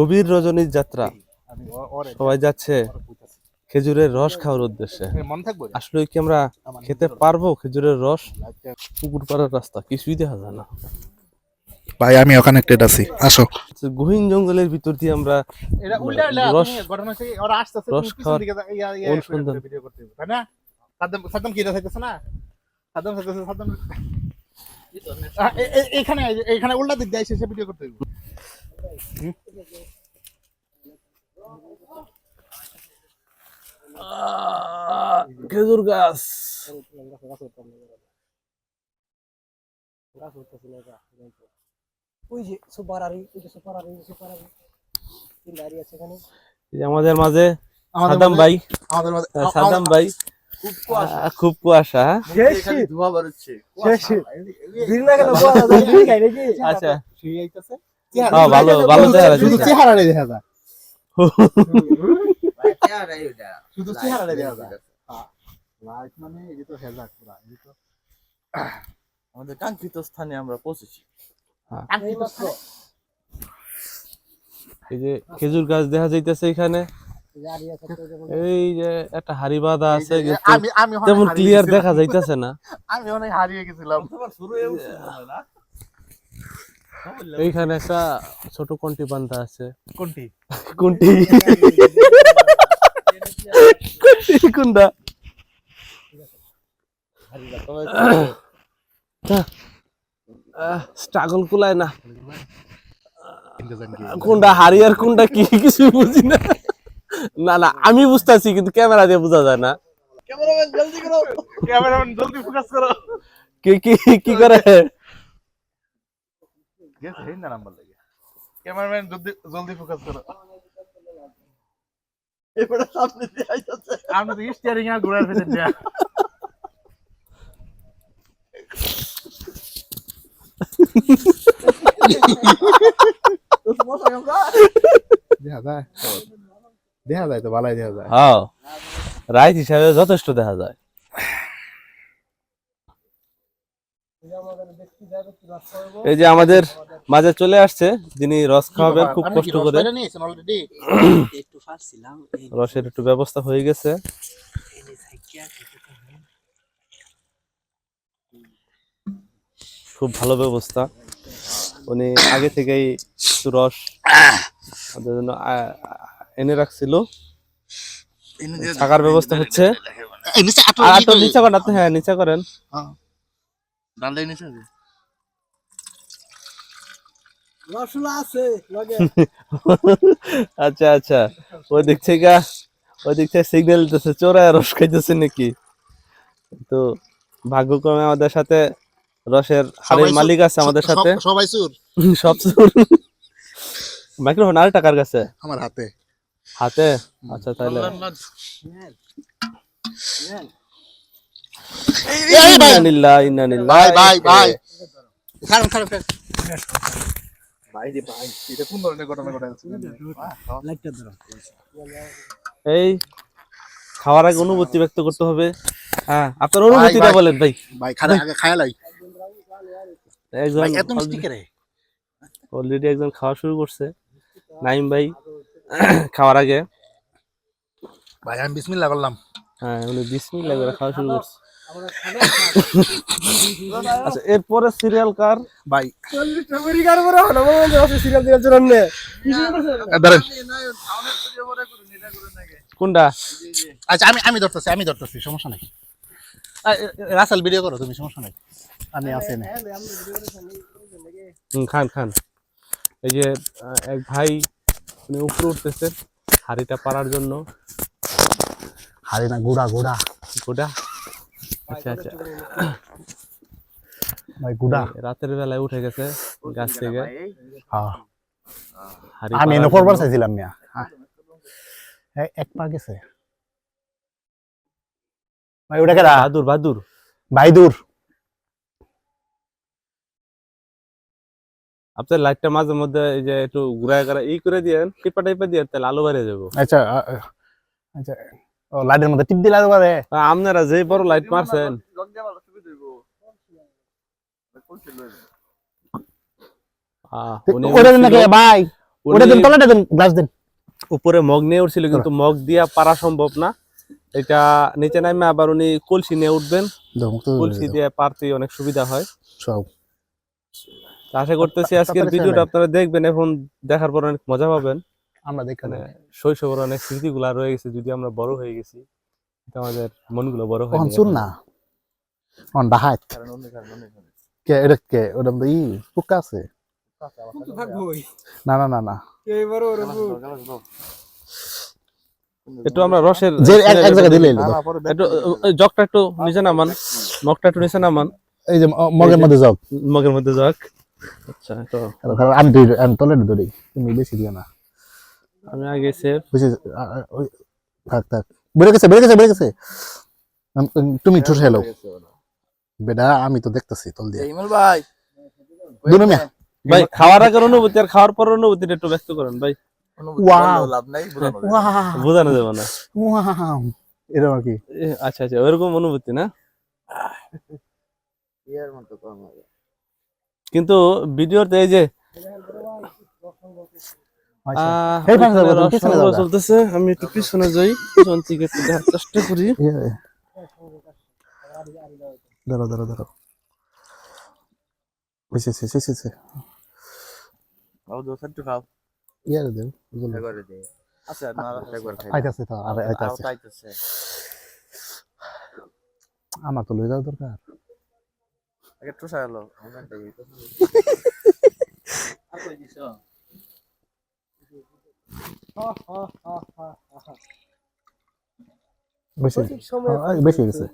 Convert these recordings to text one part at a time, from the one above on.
গভীর রজনীর যাত্রা। সবাই যাচ্ছে খেজুরের রস খাওয়ার উদ্দেশ্যে। মন আসলে কি আমরা খেতে পারব খেজুরের রস? পুকুর পাড়ার রাস্তা কিছুই দেখা যায় না। ভাই আমি কানেক্টেড আছি। আসো। তো গহীন জঙ্গলের ভিতর দিয়ে আমরা এটা উল্টা উল্টা রস- আপনি ঘটনা হচ্ছে ওরা আসতেছে রস খাওয়ার দিকে যা- অনুসন্ধান। ভিডিও করতে হবে, তাই না? সাদ্দাম কি চাইতেছে না? সাদ্দাম চাইতেছে সাদ্দাম এখানে এখানে উল্টা দিক দিয়ে এসে ভিডিও করতে হবে। খেজুর গাছ ওই যে সুপার আরি ওই যে সুপার আরি সুপার আরি তিন দাঁড়ি আছে এখানে। এই আমাদের মাঝে সাদাম ভাই। আমাদের মাঝে সাদাম ভাই। খুব কুয়াশা। হ্যাঁ? দিন গাই আচ্ছা। ভালো ভালো দেখা শুধু চেহারাটাই দেখা যায়। শুধু চেহারাটাই দেখা যায়। লাইট মানে এই তো হেজাক পুরা এই তো আমাদের কাঙ্ক্ষিত স্থানে আমরা পৌঁছেছি। এই যে খেজুর গাছ দেখা যাইতেছে এখানে। এই যে একটা হাড়ি বাঁধা আছে যে আমি আমি তেমন ক্লিয়ার দেখা যাইতেছে না। আমি অনেক হারিয়ে গেছিলাম। শুরু হয়ে উঠছে না? এইখানে একটা ছোট কন্টি বান্ধা আছে? কোনটি? কোনটি? কোনটি? কোনটা? স্ট্রাগল কুলায় না। কোনটা হারিয়ার কোনটা কি? কিছু বুঝি না। না না আমি বুঝতেছি কিন্তু ক্যামেরা দিয়ে বোঝা যায় না। ক্যামেরাম্যান জলদি করো। ক্যামেরাম্যান জলদি ফোকাস করো। কি কি কি করে? গেছে হেন না নাম্বার লাগে। ক্যামেরাম্যান জলদি জলদি ফোকাস করো। এবারে সামনে দিয়ে আইতাছে। আপনি তো স্টিয়ারিং এ ঘোরার ফেলেন যা তো মশা কামড়া দেখা যায়। দেখা যায় তো ভালোই দেখা যায়। হ্যাঁ। রাইট হিসাবে যথেষ্ট দেখা যায়। এই যে আমাদের মাঝে চলে আসছে যিনি রস খাওয়াবেন খুব কষ্ট করে। রসের একটু ব্যবস্থা হয়ে গেছে। খুব ভালো ব্যবস্থা। উনি আগে থেকেই একটু রস আমাদের জন্য এনে রাখছিল। থাকার ব্যবস্থা হচ্ছে। নিচে আটো আর তো নিচে করেন আপনি হ্যাঁ নিচে করেন। রসুলা আছে লগে। আচ্ছা আচ্ছা। ওই দিক থেকে ওই দিক থেকে সিগন্যাল দিতেছে চোরায় রস খাইতেছে নাকি? তো ভাগ্যক্রমে আমাদের সাথে রসের হাড়ির মালিক আছে আমাদের সাথে। সবাই সুর সব সুর মাইক্রোফোন আর টাকার কাছে? আমার হাতে। হাতে? আচ্ছা তাহলে। ভাই। ভাই ভাই খারাপ খারাপ ভাই ভাই এটা কোন ধরনের ঘটনা ঘটেছে লাইটটা ধরো। এই খাওয়ার আগে অনুভূতি ব্যক্ত করতে হবে। হ্যাঁ আপনার অনুভূতিটা। বলেন ভাই। ভাই খারাপ আগে খায়া লাই। একজন ভাই এত মিষ্টি করে অলরেডি একজন খাওয়া শুরু করছে। নাইম ভাই খাওয়ার আগে। ভাই আমি বিসমিল্লাহ করলাম। হ্যাঁ উনি বিসমিল্লাহ করে খাওয়া শুরু করছে। আচ্ছা এরপরে সিরিয়াল কার? ভাই। মানে কোনটা? আচ্ছা আমি আমি ধরতেছি আমি ধরতেছি সমস্যা নাই। রাসেল ভিডিও করো তুমি সমস্যা নাই। আমি আছি না খান খান। এই যে এক ভাই উনি উপরে উঠতেছে হাড়িটা পারার জন্য। হারে না গুড়া গুড়া। গোটা আচ্ছা আচ্ছা। ভাই গুড়া রাতের বেলায় উঠে গেছে গাছ থেকে। হ্যাঁ আমি এনে চাইছিলাম মিয়া। হ্যাঁ। এক পা গেছে। ভাই ওটা কেডা বাহাদুর বাহাদুর। ভাই দূর আপনার লাইটটা মাঝে মধ্যে এই যে একটু ঘুরায় ঘুরায় ই করে দিয়েন টিপা টিপা দিয়ে তাহলে আলো বাইরে যাব। আচ্ছা আচ্ছা। ও লাইটের মধ্যে টিপ দিলা পারে আপনারা যে বড় লাইট মারছেন। ওটা নাকি ভাই ওটা দেন তলাটা দেন গ্লাস দেন। উপরে মগ নিয়ে উঠছিল কিন্তু মগ দিয়া পারা সম্ভব না। এটা নিচে নামে আবার উনি কলসি নিয়ে উঠবেন। কলসি দিয়ে পারতে অনেক সুবিধা হয়। সব। আশা করতেছি আজকের ভিডিওটা আপনারা দেখবেন এখন দেখার পর অনেক মজা পাবেন। আমরা দেখে মানে শৈশবের অনেক স্মৃতিগুলা রয়ে গেছে যদি আমরা বড় হয়ে গেছি আমাদের মনগুলো বড় হয়ে শুন না অন ডাহাত কে এটা কে? ওটা মধ্যে ই পোকা আছে? না না না না। একটু আমরা রসের যে এক- এক জায়গায় দিলে একটু জগটা একটু নিচে নামান মগটা একটু নিচে নামান। এই যে মগের মধ্যে যাও। মগের মধ্যে জগ আচ্ছা তো আমি আমি তলে ধরি তুমি বেশি দিও না। আমি আগে সেফ ওই থাক থাক। বেড়ে গেছে বেড়ে গেছে বেড়ে গেছে। তুমি ঠুস হেলো। বেটা আমি তো দেখতেছি তল দিয়ে। ইমল ভাই। দুনো মিয়া। ভাই খাওয়ার আগের অনুভূতি আর খাওয়ার পর অনুভূতিটা একটু ব্যক্ত করেন ভাই। বোঝানো যাবে। না। এরকম কি। আচ্ছা আচ্ছা ওইরকম অনুভূতি না। কিন্তু ভিডিওতে এই যে আচ্ছা। আহ, এই পাশে ওইখানে যাব, তুমি রস পিছনে সংগ্রহ যাবা। চলতেছে আমি একটু পিছনে যাই পিছন থেকে একটু দেখার চেষ্টা করি। ইয়ে। দাঁড়াও দাঁড়াও দাঁড়াও। একটু খাও। ইয়ার দে আচ্ছা না একবার খাই। আইতাছে তো আর আইতাছে। তাইতেছে। আমার তো লই যাওয়া দরকার। টুসা আমার বেশি হ্যাঁ, গেছে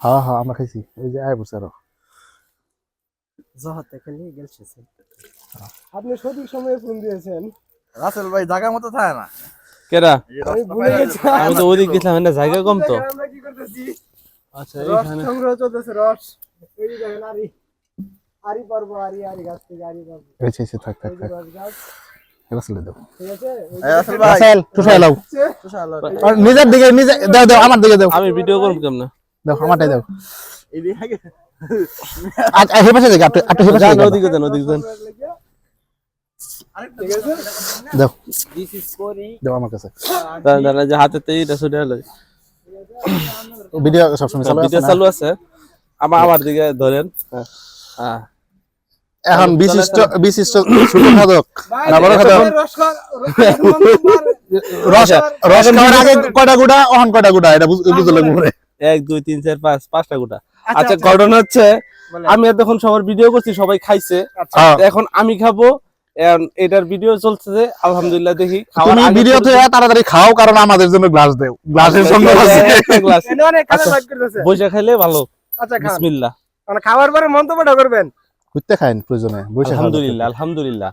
হ্যাঁ হ্যাঁ আমরা খাইছি এই যে আয় বসে আরও। জহাতে খেলে গেলছে আপনি সঠিক সময়ে ফোন দিয়েছেন। রাসেল ভাই জায়গা মতো থাকে না। কেরা আমি তো ওদিক গেছিলাম না জায়গা কম তো। আমরা কি করতেছি আচ্ছা এইখানে। সংগ্রহ চলতেছে রস। এই যে দেখেন আরি। আরি পারব আরি আরি গাছ থেকে আরি পারব। থাক থাক থাক। নিজের দিকে নিজে দাও দাও আমার দিকে দাও। আমি ভিডিও করব কেমনে? দাও আমারটাই দাও। এই দিকে আগে। আজ হে পাশে দিকে আপনি আপনি হে পাশে যান ওদিকে যান ওদিকে যান। ঠিক আছে দাও। দাও আমার কাছে। দাঁড়ান, দাঁড়ান, যে হাতে তো এইটা ছুটে ভিডিও সবসময় চালু আছে ভিডিও না? চালু আছে। আমার আমার দিকে ধরেন। হ্যাঁ, হ্যাঁ। এখন বিশিষ্ট বিশিষ্ট না বড় খাদক রস রস খাওয়ার আগে কয়টা গুড়া অহন কয়টা গুড়া এটা বুঝ- বুঝতে লাগবে পরে এক দুই তিন চার পাঁচ পাঁচটা গোটা আচ্ছা ঘটনা হচ্ছে আমি এতক্ষণ সবার ভিডিও করছি সবাই খাইছে। হ্যাঁ। এখন আমি খাব এটার ভিডিও চলছে আলহামদুলিল্লাহ দেখি। তুমি ভিডিওতে পর্যন্ত- তাড়াতাড়ি খাও কারণ আমাদের জন্য গ্লাস দেও। গ্লাসের খাবার আচ্ছা। বাইট করতেছে। বসে খাইলে ভালো। আচ্ছা বিসমিল্লাহ। মানে খাওয়ার পরে মন্তব্যটা করবেন। ঘুরতে খাইন প্রয়োজনে আলহামদুলিল্লাহ আলহামদুলিল্লাহ।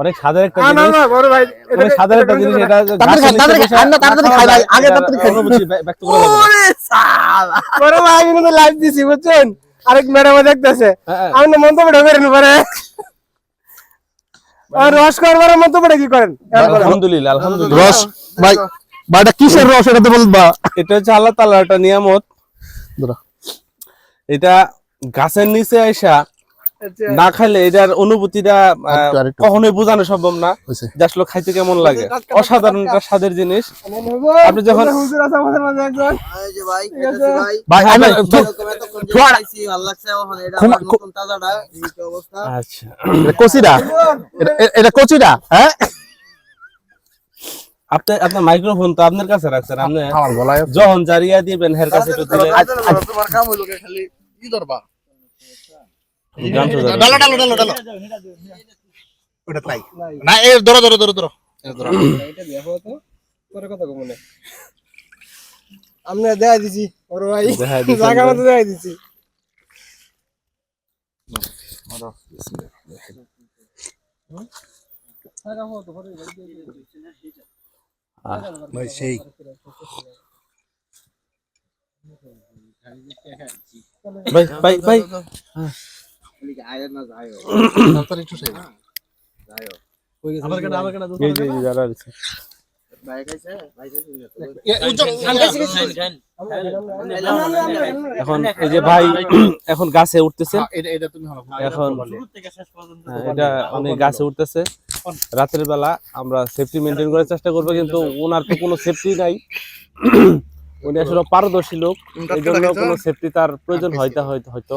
অনেক স্বাদের একটা না না না বড় ভাই অনেক স্বাদের একটা জিনিস এটা তাড়াতাড়ি খান, না, তাড়াতাড়ি খাই, ভাই, আগে তাড়াতাড়ি খাই। অনুভূতি ব্যক্ত করা। ওরে সালা। বড় ভাই কিন্তু লাইভ দিছি বুঝছেন? আরেক ম্যাডাম দেখতেছে। হ্যাঁ, আমি না মন্তব্যটা করেন পরে। আর রস করবার মন্তব্যটা কি করেন? আলহামদুলিল্লাহ আলহামদুলিল্লাহ। রস ভাই এটা কিসের রস এটা তো বলবা এটা হচ্ছে আল্লাহ তাআলার একটা নিয়ামত। এটা গাছের নিচে আইসা না খাইলে এটার অনুভূতিটা। কখনোই বোঝানো সম্ভব না। যে আসলে খাইতে কেমন লাগে। অসাধারণ একটা স্বাদের জিনিস। আপনি যখন-? আচ্ছা। কচিরা। এটা- কচিরা হ্যাঁ? আপনি আপনার মাইক্রোফোন তো আপনার কাছে রাখছেন আপনি যখন জারিয়া দিবেন হের কাছে একটু দিলে তোমার কাম হইল খালি ই ধরবা? ডালো ডালো ডালো ডালো ওটা তাই না এ ধরো ধরো ধরো ধরো। এটা দেখো তো পরে কথা মনে আমরা দেয়া দিছি ওর ভাই। জায়গা মতো দেয়া দিছি। সেই। ভাই ভাই ভাই। এখন এই যে ভাই এখন গাছে উঠতেছে। হ্যাঁ, এখন শুরু থেকে শেষ পর্যন্ত হ্যাঁ, এটা উনি গাছে উঠতেছে। রাতের বেলা আমরা সেফটি মেনটেন করার চেষ্টা করব কিন্তু ওনার তো কোনো সেফটি নাই। উনি আসলে পারদর্শী লোক। এই জন্য কোনো সেফটি তার প্রয়োজন হয়তো হয়তো।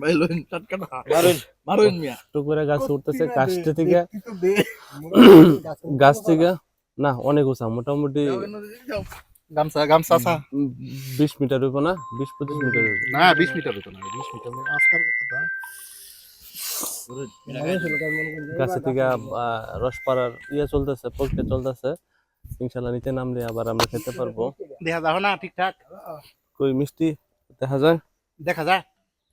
ভাই লোন টাটকা না মারুন মারুন মিয়া। টুক করে উঠতেছে গাছটা থেকে। গাছ থেকে? না অনেক উঁচা মোটামুটি গামছা গামছা সা উম, বিশ মিটার হইব না? বিশ পঁচিশ মিটার হইব। না 20 মিটার হতো না 20 মিটার আজকাল কথা। গাছে থেকে আহ, রস পাড়ার ইয়ে চলতেছে প্রক্রিয়া চলতেছে। ইনশাল্লাহ নিচে নামলে আবার আমরা খেতে পারব। দেখা যাও না ঠিকঠাক। কই মিষ্টি দেখা যায়? দেখা যায়।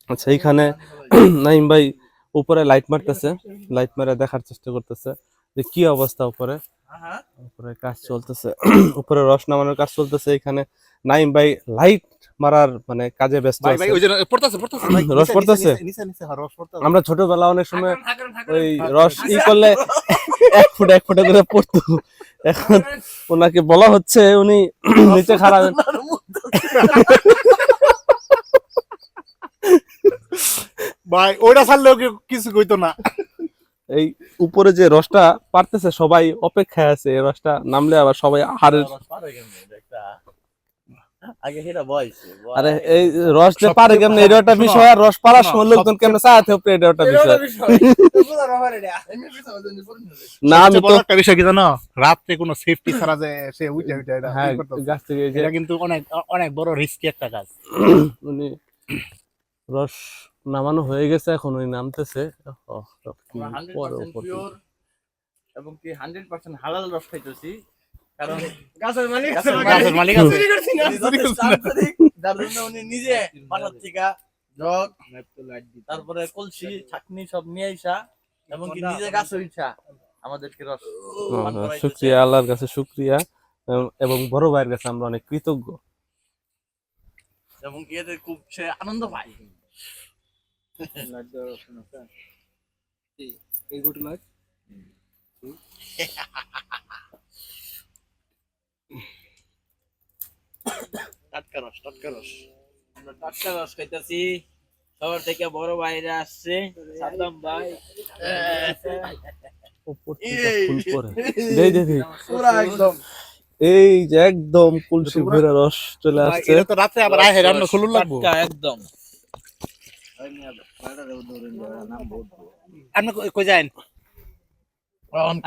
আচ্ছা এইখানে নাইম ভাই উপরে লাইট মারতেছে। লাইট মারে দেখার চেষ্টা করতেছে যে কি অবস্থা উপরে। উপরে কাজ চলতেছে। উপরে রস নামানোর কাজ চলতেছে। এখানে নাইম ভাই লাইট মারার মানে কাজে ব্যস্ত ভাই ভাই ওই যে পড়তাছে পড়তাছে। ভাই রস নিচে, পড়তাছে? নিচে, নিচে নিচে রস পড়তাছে। আমরা ছোটবেলা অনেক সময় ওই রস ই করলে এক ফুট এক ফুট করে পড়তো। এখন ওনাকে বলা হচ্ছে উনি নিচে খারাপ ভাই ওইটা ছাড়লেও কিছু কইতো না। এই উপরে যে রসটা পারতেছে সবাই অপেক্ষায় আছে এই রসটা নামলে আবার সবাই হারের আগে সেটা বয়সে আরে এই রস যে পারে কেমনে এটা একটা বিষয় আর রস পারার সময় লোকজন কেমনে চাইতে হবে এটা একটা বিষয়। না আমি তো একটা বিষয় কি জানো? রাত্রে কোনো সেফটি ছাড়া যে সে উঠে উঠে এটা হ্যাঁ গাছ থেকে এটা কিন্তু অনেক অনেক বড় রিস্কি একটা কাজ। উনি রস নামানো হয়ে গেছে এখন ওই নামতেছে। এবং কি হান্ড্রেড পার্সেন্ট হালাল রস খাইতেছি। কারণ গাছের মালিক গাছের গাছের মালিক আছে। উনি যথেষ্ট আন্তরিক, যার জন্য উনি নিজে বাসার থেকে জগ তারপরে কলসি ছাকনি সব নিয়ে আইসা এবং কি নিজে গাছ হইছা আমাদেরকে রস। শুক্রিয়া আল্লাহর কাছে শুক্রিয়া। এবং- বড় ভাইয়ের কাছে আমরা অনেক কৃতজ্ঞ। এবং কি এদের খুব সে আনন্দ পায় টাটকা রস টাটকা রস আমরা টাটকা রস খাইতেছি। শহর থেকে বড় ভাইরা আসছে। সাদ্দাম ভাই। এই যে একদম। কুলসি ভরে রস চলে আসছে। এটা তো রাত্রে আবার আয় রান্না খুলুন লাগবো। একদম। আপনি কই- যান?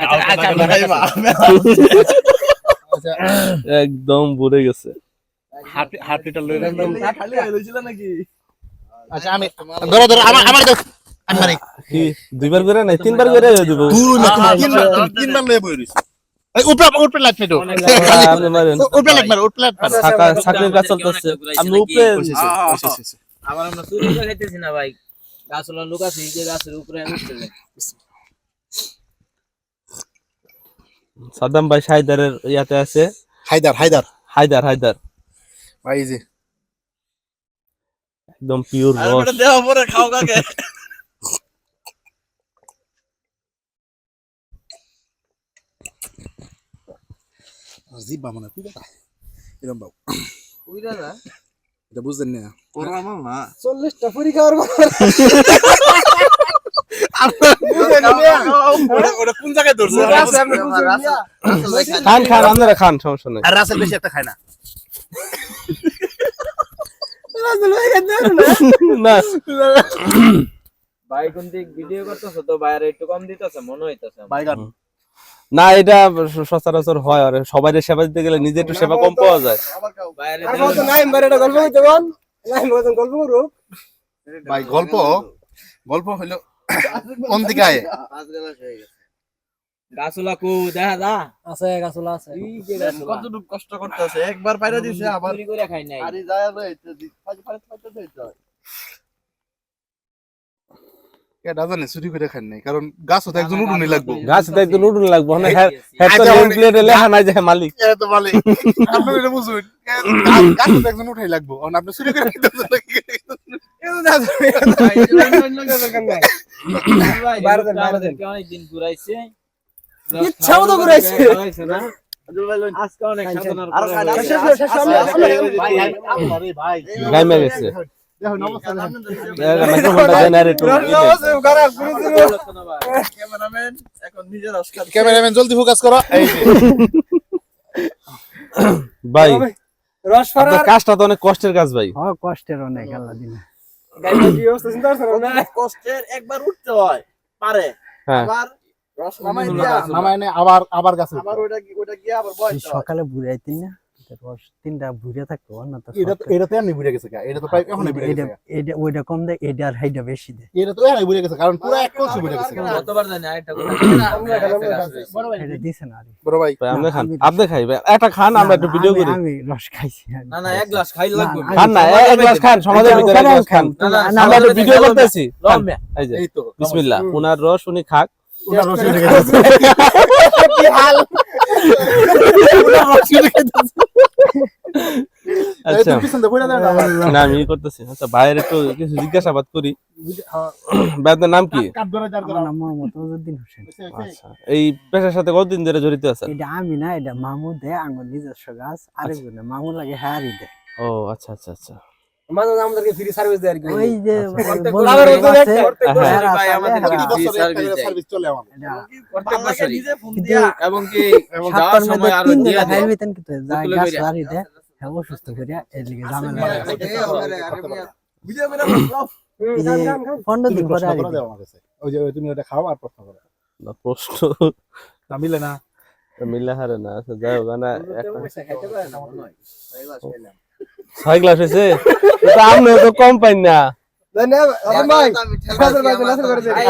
আচ্ছা, আচ্ছা, আচ্ছা একদম ভরে গেছে। হাফ হাফ লিটার লই নেন খালি হয়েছিল নাকি আচ্ছা আমি ধরো ধরো আমার আমার আমি কি দুইবার করে নাই? তিনবার করে দিব। তুই না তিনবার তিনবার লয়ে বই উপরে উপরে লাইট মেটো উপরে লাইট মারো উপরে লাইট মারো ছাকা ছাকরির কাজ চলতেছে। আমি উপরে আবার আমরা চুরি খাইতেছি না ভাই। গাছ লোক আছে এই যে গাছের উপরে উঠতে। সাদ্দাম ভাই হায়দারের ইয়াতে আছে। হায়দার হায়দার। হায়দার হায়দার। ভাই যে। একদম পিওর রস। দেওয়া পরে খাও কাকে? জিবা মানে তুই দেখা এরকম বাবু। বুঝলা না এটা না। ওরা আমার না চল্লিশটা খাওয়ার পর ওটা ওটা কোন জায়গায় ধরছে? খান খান আপনারা খান সমস্যা নাই। রাসেল বেশি একটা খায় না। না? ভাই কোন দিক ভিডিও করতেছো তো বাইরে একটু কম দিতেছে মনে হইতেছে। না এটা সচরাচর হয় আর সবাই সেবা দিতে গেলে নিজে একটু সেবা কম পাওয়া যায়। ভাই গল্প গল্প হইল কোন দিকে আয়? গাছলা কু দেখা যা। আছে গাছলা আছে। কতটুকু কষ্ট করতেছে? একবার বাইরে দিছে আবার করে খাই নাই। আরে যায় এটা জানি চুরি করে খান নাই কারণ গাছ হতে একজন উঠুনি লাগবো গাছ তো একটু লুটুন লাগবো না হ্যাঁ হ্যাঁ তো আচ্ছা, মানে- প্লেটে লেখা নাই যে হ্যাঁ মালিক এ তো মালিক আপনি এটা বুঝুন গাছ হতে একজন উঠাই লাগবো কারণ আপনি চুরি করে। আমাদেরকে অনেকদিন ঘুরাইছে না আজকে অনেক সাধনার আর পরে ভাই, ক্যামেরাম্যান জলদি ফোকাস করো। ভাই কাজটা তো অনেক কষ্টের কাজ ভাই। হ কষ্টের অনেক আল্লাহ দিনে। কষ্টের একবার উঠতে হয় পারে। হ্যাঁ। আবার রস নামাই দিয়া আবার আবার গাছে আবার ওটা কি- ওটা গিয়ে আবার সকালে বুড়াইতেন না? রস তিনটা বুড়ে থাকতো না তো এটা তো এটা তো এমনি বুড়ে গেছে এটা তো প্রায় এখনই বুড়ে গেছে এটা ওইটা কম দেয় এটা আর হাইটা বেশি দেয় এটা তো এখনই বুড়ে গেছে কারণ পুরো এক কলসি বুড়ে গেছে কতবার জানি আরেকটা এটা দিছে না বড় ভাই। ভাই আপনি খান আপনি খাই ভাই। একটা খান আমরা একটু ভিডিও করি। আমি রস খাইছি না না এক গ্লাস খাই লাগবে। খান না এক গ্লাস খান সমাজের ভিতরে এক গ্লাস খান। না, না, না, আমরা একটু ভিডিও করতেছি। এই যে বিসমিল্লাহ। উনার রস উনি খাক। উনার রস উঠে গেছে। উনার রস উঠে গেছে। এই আচ্ছা। দিয়ে না আমি করতেছি। আচ্ছা ভাইয়ের একটু কিছু জিজ্ঞাসাবাদ করি। ভাই আপনার নাম কি আচ্ছা এই পেশার সাথে কতদিন ধরে জড়িত আছেন? এটা আমি না এটা মামু দেয় আমার নিজস্ব গাছ আরেকজনে মামু লাগে হারি দেয়। ও আচ্ছা আচ্ছা আচ্ছা। ওই যে লাভের বন্ধু মধ্যে আছে, হ্যাঁ। হেরা ভাই আছে, আমাদের হেরা প্রতি কি বছরে সার্ভিস সার্ভিস চলে আমাদের। বছরই। নিজে ফোন কিন্তু দিয়া এবং কি যাওয়ার সময় আরও দিয়ে দেয়। খাইবে তেন কিন্তু যায় বোতলে গাছ কইরা। হারি দেয় হ্যাঁ অসুস্থ করিয়া এর লিগে ঝামেলা লাগে। ভিডিও করে বলো এই যে পনেরো দিন পরে প্রশ্ন হারি করো দেয়। দাও আমার কাছে। ওই যে তুমি ওটা খাও আর প্রশ্ন করো। না, প্রশ্ন না মিলে না। মিলে হারে না আচ্ছা যাই হোক না ছয় গ্লাস হয়েছে? আপনি তো কম পাইন না।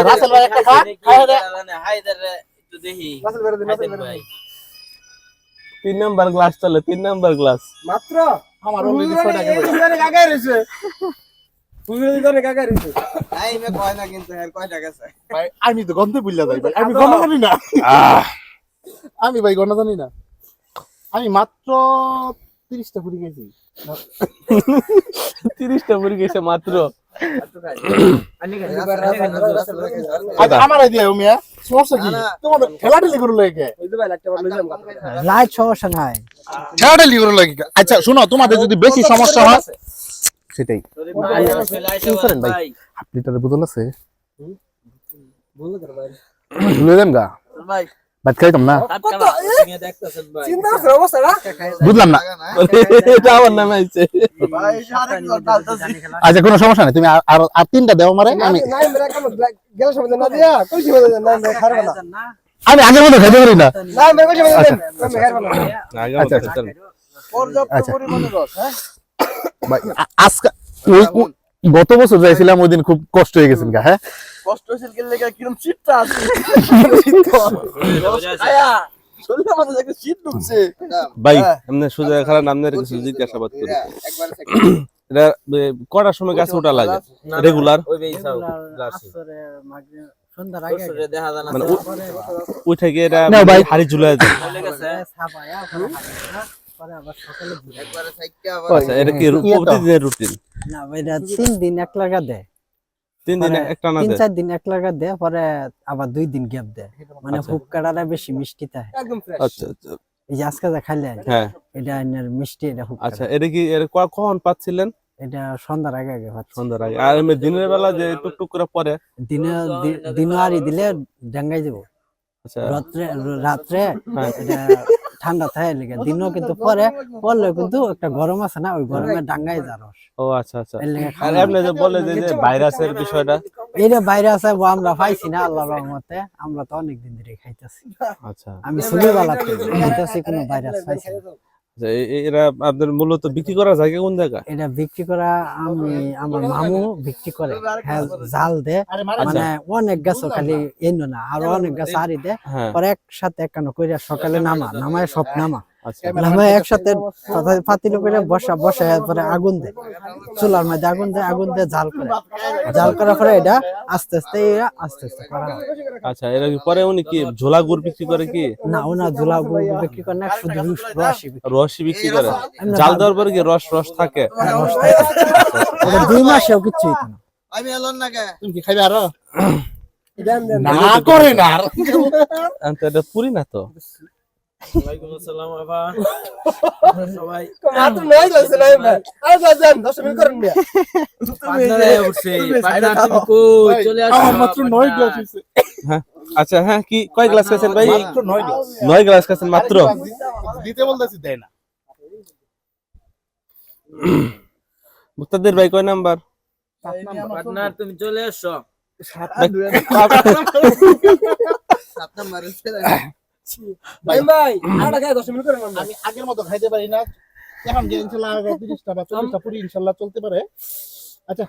রাসেল ভাই একটা খা, খাইয়া একটু দেখি। খাইতেন ভাই তিন নাম্বার গ্লাস চলে তিন নাম্বার গ্লাস মাত্র আমার অলরেডি ছয়টা গেছে টাইমে কয় না কিন্তু এর কয়টা গেছে ভাই আমি তো গন্ধে বুঝলা যাই ভাই আমি গন্ধ জানি না আমি ভাই গন্ধ জানি না আমি মাত্র তিরিশটা পুরি গেছি তিরিশটা মুরগি গেছে মাত্র আচ্ছা আমার আইডিয়া মিয়া সমস্যা কি? তোমাদের ঠেলাঠেলি করে লাগে লাইট সমস্যা নাই। ঠেলাঠেলি করে লাগে আচ্ছা শোনো তোমাদের যদি বেশি সমস্যা হয় সেটাই। করেন ভাই? হাফ লিটারের বোতল আছে? ভুলে দেন গা। ভাই ভাত খাইতাম না টাটকা নিয়ে দেখতেছেন ভাই বুঝলাম না এটা আমার নামে আইছে ভাই সাড়ে কি ডালতাছি আচ্ছা কোনো সমস্যা নেই তুমি আর- তিনটা দেও মারে আমি আমি আগের মতো খাইতে পারি না আচ্ছা, আচ্ছা। হ্যাঁ আজকে গত বছর যাইছিলাম ওই দিন খুব কষ্ট হয়ে গেছিল গা হ্যাঁ কষ্ট হয়েছিল কি কিরম শীতটা আছে। আয়া ভাই হ্যাঁ। আপনি সোজা খারাপ আপনার কিছু জিজ্ঞাসাবাদ করি। এটা কটার সময় গাছ ওঠা লাগে? রেগুলার ওই মানে এটা হাড়ি ঝুলে যায়। আবার আচ্ছা এটা কি ইয়ে প্রতিদিনের রুটিন না এটা তিন দিন এক লাগা দেয় তিন দিন পরে একটা না তিন চার দিন এক লাগা দেয় পরে আবার দুই দিন গ্যাপ দেয়। মানে আচ্ছা। হুক বেশি মিষ্টি থাকে। আচ্ছা আচ্ছা। এই যে আজকে যা খাইলে হ্যাঁ। এটা আইনের মিষ্টি এটা হুক আচ্ছা। এটা কি এর কখন পাচ্ছিলেন? এটা সন্ধ্যার আগে আগে পাচ্ছি। সন্ধ্যার আগে। আর দিনের বেলা যে টুকটুক করে পরে? দিনে দি- দিনও আরি দিলে ডাঙ্গাই দেবো আচ্ছা। রাত্রে রাত্রে হ্যাঁ। এটা ঠান্ডা থাকে লেগে দিনও কিন্তু পরে পরলে কিন্তু একটা গরম আছে না ওই গরমে ডাঙ্গাই যা রস ও আচ্ছা আচ্ছা। আর আপনি যে বলে যে যে ভাইরাসের বিষয়টা? এইটা ভাইরাস আছে ও আমরা পাইছি না আল্লাহর রহমতে। আমরা তো অনেক দিন ধরে খাইতেছি। আচ্ছা। আমি শুনে খাইতেছি কোনো ভাইরাস পাইছি এরা আপনাদের মূলত বিক্রি করা জায়গা কোন জায়গা? এটা বিক্রি করা আমি আমার মামু বিক্রি করে। হ্যাঁ জাল দে। মানে অনেক গাছ খালি এনো না আরও অনেক গাছ আরি দে। হ্যাঁ। পরে একসাথে একখানো কইরা সকালে নামা নামায় সব নামা। আচ্ছা। একসাথে পাতা- পাতিল করে বসা বসা পরে আগুন দে চুলার মধ্যে আগুন দে আগুন দে জাল করে। জাল করার পরে এটা আস্তে আস্তে এরা আস্তে আস্তে করা আচ্ছা এরা কি পরে উনি কি ঝোলা গুড় বিক্রি করে কি? না ওনা ঝুলা বিক্রি করে না শুধু রস রসই রসই বিক্রি করে? জাল দেওয়ার পরে কি রস রস থাকে? রস থাকে। দুই মাসেও কিচ্ছু হইতো না। আমি এলাম না কে? তুমি কি খাইবে আরও? দেন, দেন। না করে না আর। পুরি না তো? আচ্ছা হ্যাঁ কি কয় গ্লাস খাচ্ছেন ভাই? নয় গ্লাস খাচ্ছেন মাত্র? দিতে বলতেছি দেয় না। মুক্তাদের ভাই কয় নাম্বার? পার্টনার তুমি চলে আসো। সাত নাম্বার। ভাই ভাই। আটা খাই দশ মিনিট করে আমি আগের মতো খাইতে পারি না। এখন যে ইনশাল্লাহ তিরিশটা বা চল্লিশটা পুরি ইনশাল্লাহ চলতে পারে। আচ্ছা।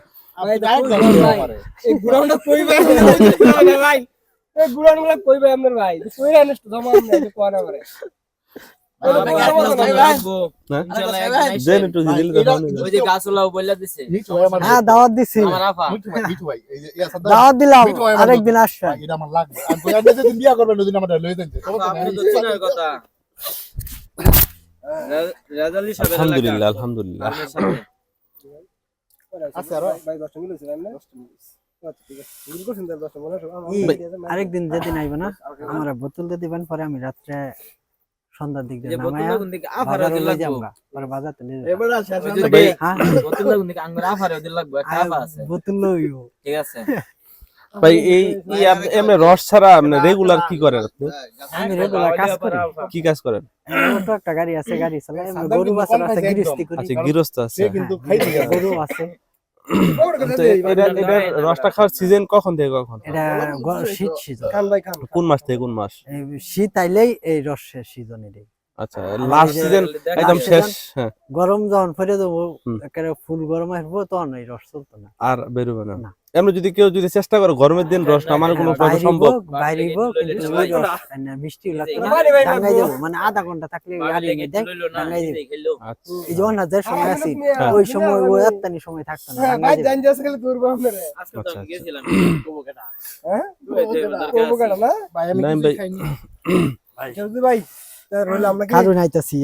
এই গুড়াউন্ডা কই ভাই? এই গুড়াউন্ডা কই ভাই আপনার ভাই? কই আনিস জমা কোয়ানা করে দাওয়াত দিছি আমার আফা মিঠু ভাই মিঠু ভাই এই যে ইয়া সাদ্দাম, দাওয়াত দিলাম মিঠু ভাই আমার আরেকদিন আসবেন ভাই, এটা আমার লাগবে আর বই আপনি যেদিন বিয়া করবেন ওদিন আমার লয়ে দেন আপনি তো চিনার কথা রাজালি সাহেবের আলহামদুলিল্লাহ আলহামদুলিল্লাহ আচ্ছা আরেকদিন যেদিন আইব না আমার বোতল দিয়ে দিবেন পরে আমি রাত্রে সন্ধ্যার দিক দিয়ে নামায়া আফারে দিল লাগবো। পরে বাজার থেকে এবার শেষ হ্যাঁ। বোতল দিকে আঙ্গুর আফারে দিল লাগবো একটা আফা আছে। বোতল লইও ঠিক আছে। ভাই এই এমনি রস ছাড়া আপনি রেগুলার কি করেন আপনি? আমি রেগুলার কাজ করি। কি কাজ করেন? ছোট একটা গাড়ি আছে গাড়ি চালাই গরু বাছার আছে গৃহস্থী করি। আচ্ছা গৃহস্থ আছে। সে কিন্তু খাইতে গরু আছে। রসটা খাওয়ার সিজন কখন থেকে কখন? এটা শীত সিজন কোন মাস থেকে কোন মাস? শীত আইলেই এই রসের সিজন এটাই আচ্ছা লাস্ট সিজন একদম শেষ হ্যাঁ। গরম যখন ফেরে দেবো একেবারে ফুল গরম আসব তখন এই রস চলতো না। আর বেরোবে না। না। এমনি যদি কেউ যদি চেষ্টা করে গরমের দিন রস নামার কোনো বাইরে সম্ভব। বাইরে কিন্তু না, বৃষ্টি লাগতো না। টাঙ্গাই দেবো মানে আধা ঘণ্টা থাকলে গাড়ি দেয় টাঙ্গাই দেবো আচ্ছা। এই যখন না যে সময় আছি হ্যাঁ। ওই সময় ওই এত্তানি সময় থাকতো না টাঙ্গাই দেবো। আজকে তো আচ্ছা, আমি আচ্ছা। গেছিলাম কোবো কেটা হ্যাঁ? ভাই আমি কিছু ভাই। খাইনি। কারণ আইতাছি